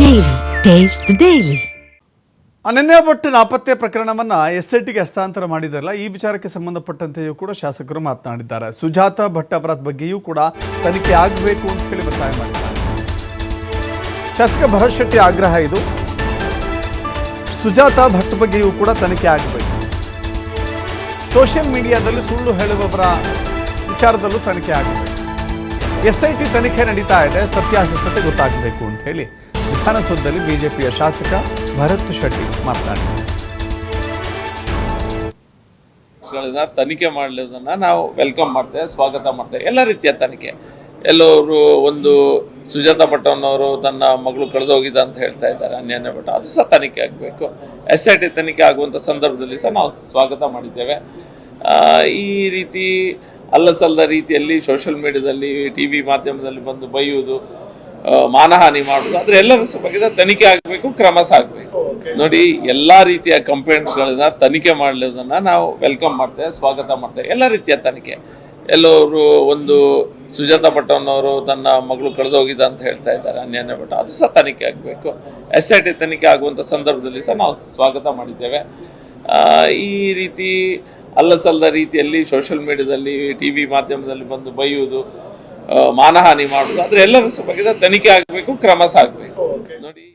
Daily. Taste daily. Ananya Bhat ನಾಪತ್ತೆ ಪ್ರಕರಣವನ್ನು S I ಟಿಗೆ ಹಸ್ತಾಂತರ ಮಾಡಿದಾರಲ್ಲ, ಈ ವಿಚಾರಕ್ಕೆ ಸಂಬಂಧಪಟ್ಟಂತೆಯೂ ಕೂಡ ಶಾಸಕರು ಮಾತನಾಡಿದ್ದಾರೆ. ಸುಜಾತ ಭಟ್ ಅವರ ಬಗ್ಗೆಯೂ ಕೂಡ ತನಿಖೆ ಆಗಬೇಕು ಅಂತ ಹೇಳಿ ಒತ್ತಾಯ ಮಾಡಿದ್ದಾರೆ. ಶಾಸಕ ಭರತ್ ಶೆಟ್ಟಿ ಆಗ್ರಹ ಇದು. ಸುಜಾತ ಭಟ್ ಬಗ್ಗೆಯೂ ಕೂಡ ತನಿಖೆ ಆಗಬೇಕು. ಸೋಷಿಯಲ್ ಮೀಡಿಯಾದಲ್ಲಿ ಸುಳ್ಳು ಹೇಳುವವರ ವಿಚಾರದಲ್ಲೂ ತನಿಖೆ ಆಗಬೇಕು. ಎಸ್ ಐ ಟಿ ತನಿಖೆ ನಡೀತಾ ಇದೆ, ಸತ್ಯಾಸತ್ಯತೆ ಗೊತ್ತಾಗಬೇಕು ಅಂತ ಹೇಳಿ. ವಿಧಾನಸೌಧದಲ್ಲಿ ಬಿಜೆಪಿಯ ಶಾಸಕ ಭರತ್ ಶೆಟ್ಟಿ ಗಳನ್ನ ತನಿಖೆ ಮಾಡಲಿರೋದನ್ನ ನಾವು ವೆಲ್ಕಮ್ ಮಾಡ್ತೇವೆ, ಸ್ವಾಗತ ಮಾಡ್ತೇವೆ. ಎಲ್ಲ ರೀತಿಯ ತನಿಖೆ. ಎಲ್ಲವರು ಒಂದು ಸುಜಾತ ಭಟ್ಟನವರು ತನ್ನ ಮಗಳು ಕಳೆದೋಗಿದ್ದ ಅಂತ ಹೇಳ್ತಾ ಇದ್ದಾರೆ, ಅನ್ಯಾನ್ಯ ಭಟ್ಟ ಅದು ಸಹ ತನಿಖೆ ಆಗಬೇಕು. ಎಸ್ ಐ ಟಿ ತನಿಖೆ ಆಗುವಂಥ ಸಂದರ್ಭದಲ್ಲಿ ಸಹ ನಾವು ಸ್ವಾಗತ ಮಾಡಿದ್ದೇವೆ. ಈ ರೀತಿ ಅಲ್ಲಸಲ್ಲದ ರೀತಿಯಲ್ಲಿ ಸೋಷಿಯಲ್ ಮೀಡಿಯಾದಲ್ಲಿ ಟಿ ವಿ ಮಾಧ್ಯಮದಲ್ಲಿ ಬಂದು ಬೈಯುವುದು ಮಾನಹಾನಿ ಮಾಡುದು. ಆದ್ರೆ ಎಲ್ಲರ ಬಗ್ಗೆ ತನಿಖೆ ಆಗಬೇಕು, ಕ್ರಮ ಸಹ ಆಗಬೇಕು ನೋಡಿ, ಎಲ್ಲಾ ರೀತಿಯ ಕಂಪ್ಲೇಂಟ್ಸ್ಗಳನ್ನ ತನಿಖೆ ಮಾಡಲಿರೋದನ್ನ ನಾವು ವೆಲ್ಕಮ್ ಮಾಡ್ತೇವೆ, ಸ್ವಾಗತ ಮಾಡ್ತೇವೆ. ಎಲ್ಲ ರೀತಿಯ ತನಿಖೆ. ಎಲ್ಲೋರು ಒಂದು ಸುಜಾತ ಭಟ್ಟನವರು ತನ್ನ ಮಗಳು ಕಳೆದೋಗಿದ್ದ ಅಂತ ಹೇಳ್ತಾ ಇದ್ದಾರೆ, ಅನ್ಯಾನ್ಯ ಭಟ್ಟ. ಅದು ಸಹ ತನಿಖೆ ಆಗಬೇಕು. ಎಸ್ ಐ ಟಿ ತನಿಖೆ ಆಗುವಂಥ ಸಂದರ್ಭದಲ್ಲಿ ಸಹ ನಾವು ಸ್ವಾಗತ ಮಾಡಿದ್ದೇವೆ. ಈ ರೀತಿ ಅಲ್ಲಸಲ್ಲದ ರೀತಿಯಲ್ಲಿ ಸೋಷಿಯಲ್ ಮೀಡಿಯಾದಲ್ಲಿ ಟಿ ವಿ ಮಾಧ್ಯಮದಲ್ಲಿ ಬಂದು ಬೈಯುವುದು ಮಾನಹಾನಿ ಮಾಡುದು ಆದ್ರೆ ಎಲ್ಲರ ಬಗ್ಗೆ ತನಿಖೆ ಆಗಬೇಕು ಕ್ರಮ ಸಾಗಬೇಕು ನೋಡಿ.